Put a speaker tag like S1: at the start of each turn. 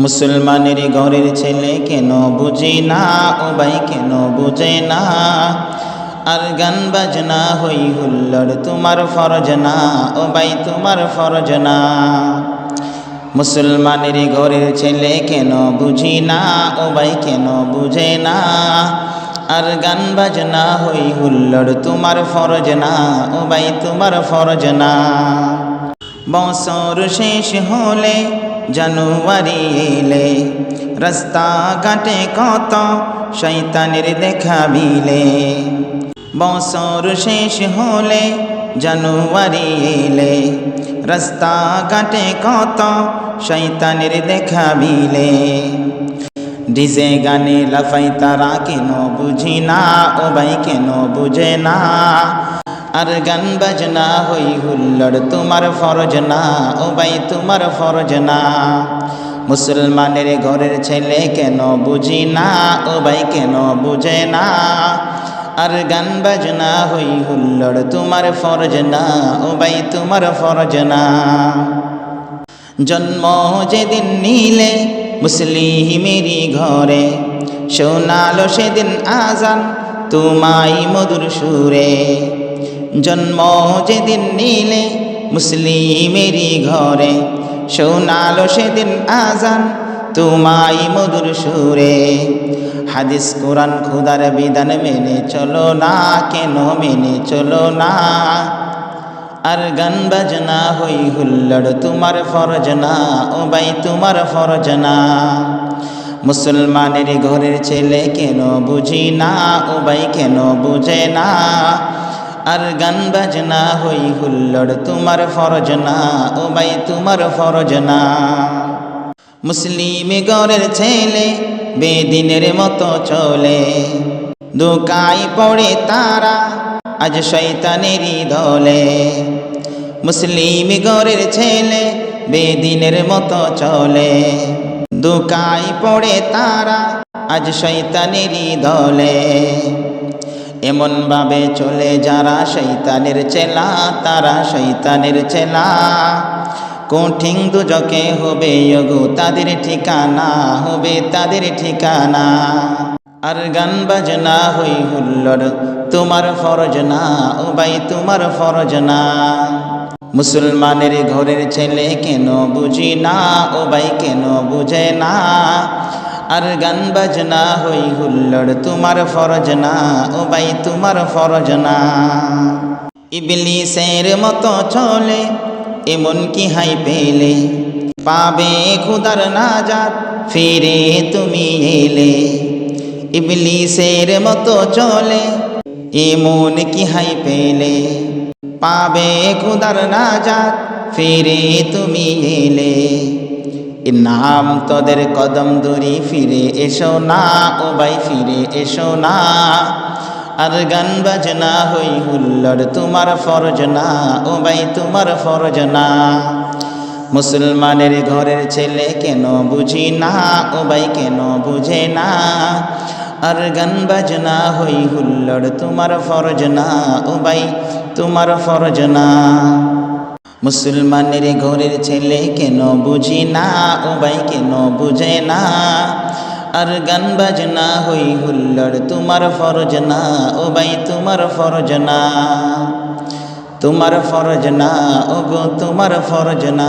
S1: মুসলমানের ঘরের ছেলে কেন বুঝে না? ও ভাই কেন বুঝে না? আর গান বাজনা হই হুল্লড় তোমার ফরজ না? ও ভাই তোমার ফরজ না। মুসলমানের ঘরের ছেলে কেন বুঝি না? ও ভাই কেন বুঝে না? আর গান বাজনা হই হুল্লড় তোমার ফরজ না? ও ভাই তোমার ফরজ না। বছর শেষ হলে জানুয়ারি এলে, রাস্তা ঘাটে কত শৈতানের দেখা বিলে বছর শেষ হলে জানুয়ারি এলে, রাস্তা ঘাটে কত শৈতানের দেখা বিলে ডিজে গানে লাফাই তারা কেন বুঝি না, ও ভাই কেন বুঝে না আর গান বাজনা হই হুল্লড়, তোমার ফরজ না, ও ভাই তোমার ফরজ না। মুসলমানের ঘরের ছেলে কেন বুঝি না, ও ভাই কেন বুঝে না। আর গান বাজনা হই হুল্লড়, তোমার ফরজ না, ও ভাই তোমার ফরজ না। জন্ম যেদিন নিলে মুসলিমেরই ঘরে, শোনালো সেদিন আজান তোমাই মধুর সুরে। জন্ম যেদিন নিলে, মুসলিমেরই ঘরে। শোনালো সেদিন আজান তোমাই মধুর সুরে। হাদিস কোরআন খুদার বিধান মেনে চলো না, কেন মেনে চলো না? আর গান বাজনা হই হুল্লড়, তোমার ফরজনা, ও ভাই তোমার ফরজ না মুসলমানের ঘরের ছেলে কেন বুঝি না, ও ভাই কেন বুঝে না? আর গান বাজনা হই হুল্লড়, তোমার ফরজ না, ও ভাই তোমার ফরজ না। মুসলিম গরের ছেলে বেদিনের মতো চলে দোকাই পড়ে তারা আজ শৈতানেরই দলে। মুসলিম গরের ছেলে বেদিনের মতো চলে দোকাই পড়ে তারা আজ শৈতানেরই দলে। এমন ভাবে চলে যারা শৈতানের চেলা, তারা শৈতানের চেলা। কঠিন দুজকে হবে যোগু তাদের ঠিকানা হবে তাদের ঠিকানা। আর গান বাজনা হই হুল্লড়, তোমার ফরজ না, ও ভাই তোমার ফরজ না। মুসলমানের ঘরের ছেলে কেন বুঝি না, ও ভাই কেন বুঝে না। আর গান বাজনা হই হুল্লড়, তোমার ফরজ না, ও ভাই তোমার ফরজ না। ইবলিসের মতো চলে, এমন কি হাই পেলে? পাবে খুদার নাজাত, ফিরে তুমি এলে। ইবলিসের মতো চলে, এমন কি হাই পেলে? পাবে খুদার নাজাত, ফিরে তুমি এলে। নাম তোদের কদম দূরি ফিরে এসো না, ও ভাই ফিরে এসো না। আর গান বাজনা হই হুল্লড়, তোমার ফরজ না, ও ভাই তোমার ফরজ না। মুসলমানের ঘরের ছেলে কেন বুঝি না, ও ভাই কেন বুঝে না। আর গান বাজনা হই হুল্লড়, তোমার ফরজ না, ও ভাই তোমার ফরজ না। মুসলমানের ঘরের ছেলে কেন বুঝি না? ভাই কেন বুঝে না? আর গান বাজনা হই হুল্লড়, তোমার ফরজ না। ও ভাই, তোমার ফরজ না। তোমার ফরজ না। ও গো তোমার ফরজ না।